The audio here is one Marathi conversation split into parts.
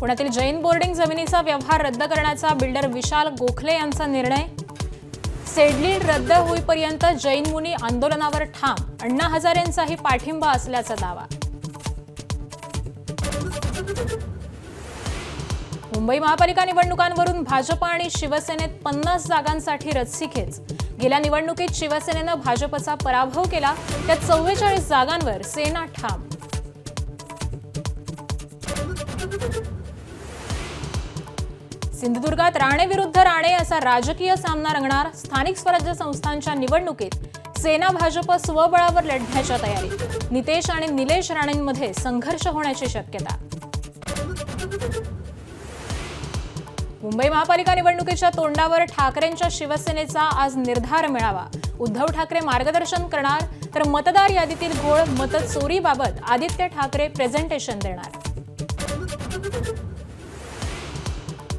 पुण्यातील जैन बोर्डिंग जमिनीचा व्यवहार रद्द करण्याचा बिल्डर विशाल गोखले यांचा निर्णय? सेडली रद्द होईपर्यंत जैन मुनी आंदोलनावर ठाम अण्णा हजारेंचाही पाठिंबा असल्याचा दावा. मुंबई महापालिका निवडणुकांवरून भाजप आणि शिवसेनेत पन्नास जागांसाठी रस्सीखेच. गेल्या निवडणुकीत शिवसेनेनं भाजपचा पराभव केला त्या चव्वेचाळीस जागांवर सेना ठाम. सिंधुदुर्गात राणे विरुद्ध राणे असा राजकीय सामना रंगणार स्थानिक स्वराज्य संस्थांच्या निवडणुकीत सेना भाजप स्वबळावर लढण्याच्या तयारीत. नितेश आणि निलेश राणेंमध्ये संघर्ष होण्याची शक्यता. मुंबई महापालिका निवडणुकीच्या तोंडावर ठाकरेंच्या शिवसेनेचा आज निर्धार मिळावा. उद्धव ठाकरे मार्गदर्शन करणार तर मतदार यादीतील घोळ मत चोरीबाबत आदित्य ठाकरे प्रेझेंटेशन देणार.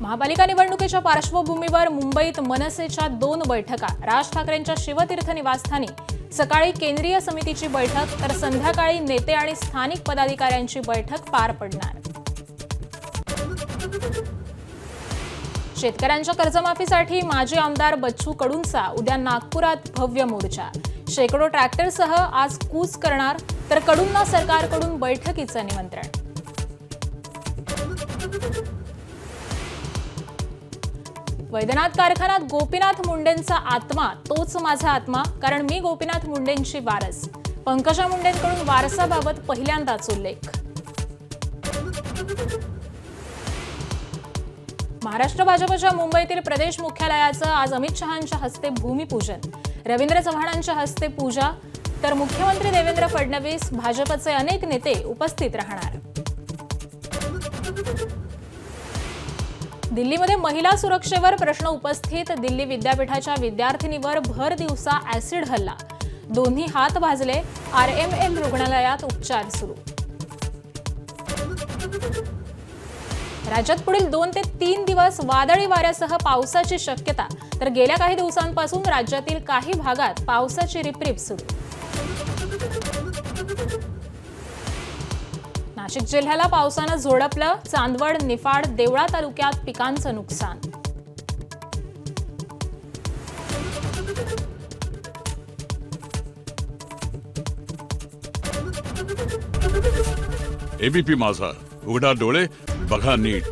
महापालिका निवडणुकीच्या पार्श्वभूमीवर मुंबईत मनसेच्या दोन बैठका राज ठाकरेंच्या शिवतीर्थ निवासस्थानी सकाळी केंद्रीय समितीची बैठक तर संध्याकाळी नेते आणि स्थानिक पदाधिकाऱ्यांची बैठक पार पडणार. शेतकऱ्यांच्या कर्जमाफीसाठी माजी आमदार बच्चू कडूंचा उद्या नागपुरात भव्य मोर्चा. शेकडो ट्रॅक्टरसह आज कूच करणार तर कडूंना सरकारकडून बैठकीचं निमंत्रण. वैद्यनाथ कारखान्यात गोपीनाथ मुंडेंचा आत्मा तोच माझा आत्मा कारण मी गोपीनाथ मुंडेंची वारस. पंकजा मुंडेंकडून वारसाबाबत पहिल्यांदाच उल्लेख. महाराष्ट्र भाजपच्या मुंबईतील प्रदेश मुख्यालयाचं आज अमित शहांच्या हस्ते भूमिपूजन. रवींद्र चव्हाणांच्या हस्ते पूजा. तर मुख्यमंत्री देवेंद्र फडणवीस भाजपचे अनेक नेते उपस्थित राहणार. दिल्लीमध्ये महिला सुरक्षेवर प्रश्न उपस्थित दिल्ली विद्यापीठाच्या विद्यार्थिनीवर भर दिवसा ऍसिड हल्ला. दोन्ही हात भाजले आर एम एम रुग्णालयात उपचार सुरू. राज्यात पुढील दोन ते तीन दिवस वादळी वाऱ्यासह पावसाची शक्यता. तर गेल्या काही दिवसांपासून राज्यातील काही भागात पावसाची रिपरिप सुरू. नाशिक जिल्ह्याला पावसानं झोडपलं चांदवड निफाड देवळा तालुक्यात पिकांचं नुकसान. एबीपी माझा. उघडा डोळे बघा नीट.